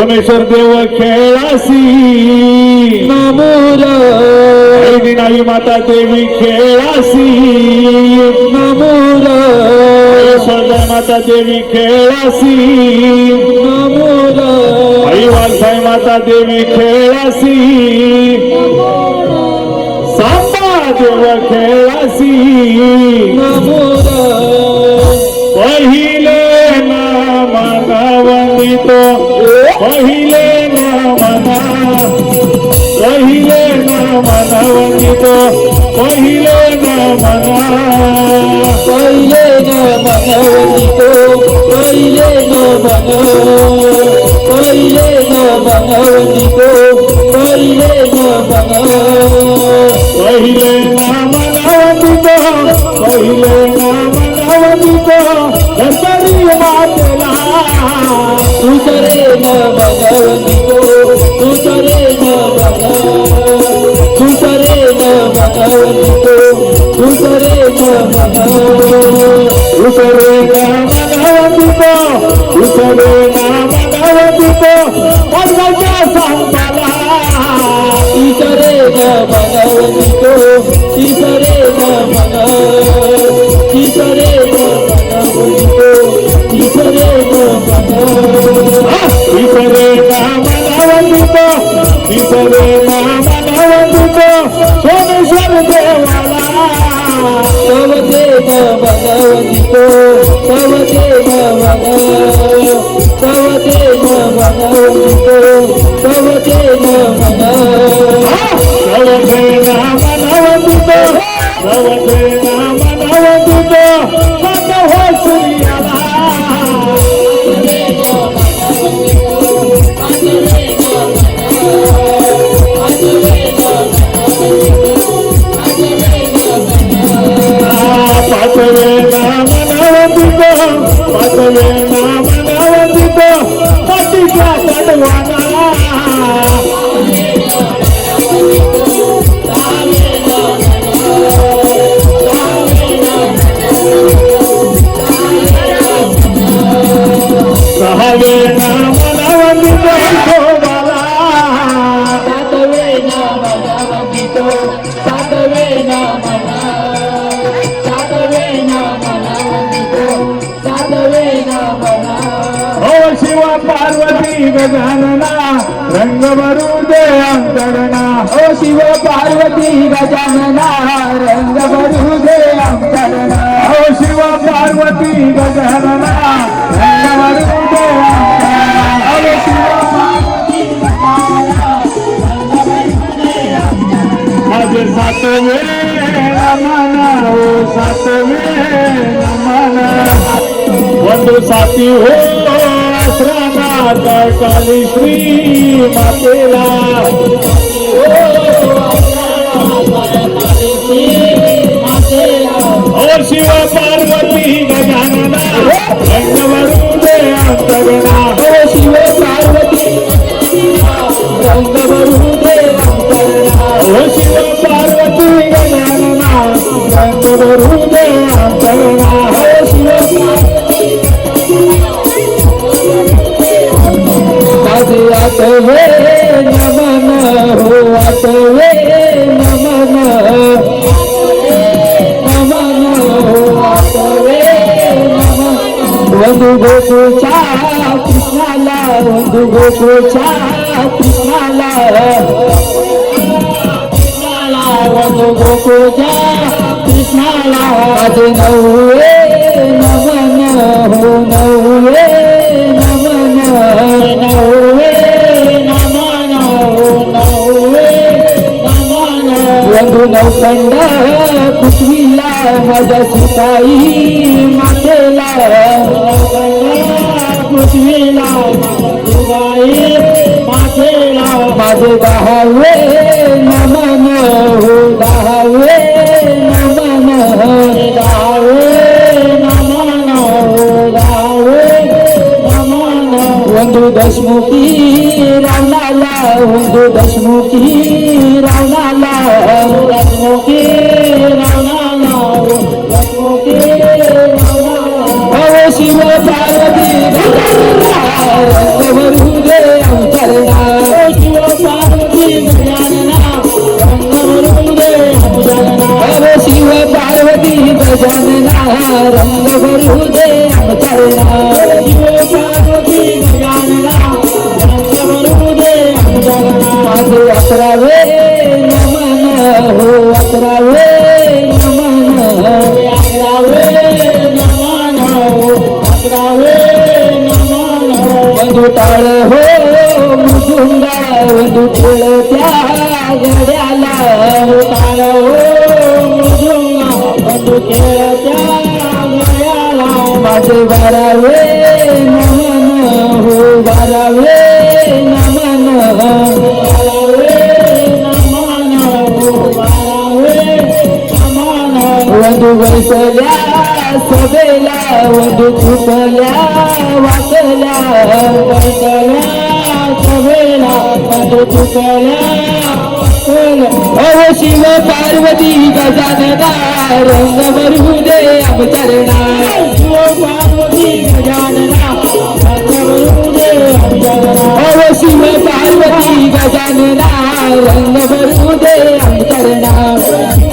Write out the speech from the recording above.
सोमेश्वर देव खेळासी नमोर Anne नावी माता देवी खेळासी नमोर ईश्वर माता देवी खेळासी नमोर आई वालसाई माता देवी खेळासी सांबा देव खेळासी नमोर কইলে না বানাও কইলে না বানাও কইলে না বানাও কইলে কইলে কইলে উপরে নামাগাধিত উপরে নামাগাধিত অসংখ্য সম্পালা ঈশ্বরে নামাগাধিত ঈশ্বরে নামাগা ঈশ্বরে নামাগাধিত ঈশ্বরে নামাগা ঈশ্বরে নামাগাধিত ঈশ্বরে নামাগাধিত সোমেশ্বর দেব Baba. पार्वती गजानना रंग बरूदे अंतरना ओ शिव पार्वती गजानना रंग बरूदे अंतरना ओ शिव पार्वती गजानना रंग बरूदे अंतरणा ओ शिव सात में नमनाओ सात साथी हो। આસરાના તટલ શ્રી માતેલા माझे आठवे नमन हो आठवे नमन नमन हो आठवे नमन ಒಂದು ಗೋಕುಚಾ ಕೃಷ್ಣಾಲ ಒಂದು ಗೋಕುಚಾ ಕೃಷ್ಣಾಲ ಕೃಷ್ಣಾಲ ಒಂದು ಗೋಕುಚಾ ಕೃಷ್ಣಾಲ ಅದು ನವ್ವೇ ನಮನ ಹೋ ನವ್ವೇ धुलखंड पृथ्वीला माझ्या सुताई मातेला पृथ्वीला माझे गावे ಒಂದು ದಶಮುಖಿ ರಾಮಲಾಲ ಒಂದು ದಶಮುಖಿ ರಾಮಲಾಲ ದಶಮುಖಿ ರಾಮಲಾಲ ದಶಮುಖಿ ರಾಮಲಾಲ ಶಿವ ಪಾರ್ವತಿ ಬರುವುದೇ ಅಂತರಣ ಶಿವ ಪಾರ್ವತಿ ಬರುವುದೇ ಶಿವ ಪಾರ್ವತಿ ಭಜನ ರಂಗ ಬರುವುದೇ ಅಂತರಣ अकरावे नमन हो अकरावे नमन अकरावे नमन हो नमन हो। बंधू हो मुजुंगा बंधू खेळ त्या गड्याला टाळ हो मृदुंगा बंधू खेळत्या गळ्याला माझे नमन हो बारावे नमन सभेला वधू खुपल्या वाचल्या वाचल्या सभेला वधू खुपल्या शिव पार्वती गजानदा रंग भरू दे अवतरणा. शिव पार्वती गजानना अव शिव रंग भरू दे अवतरणा.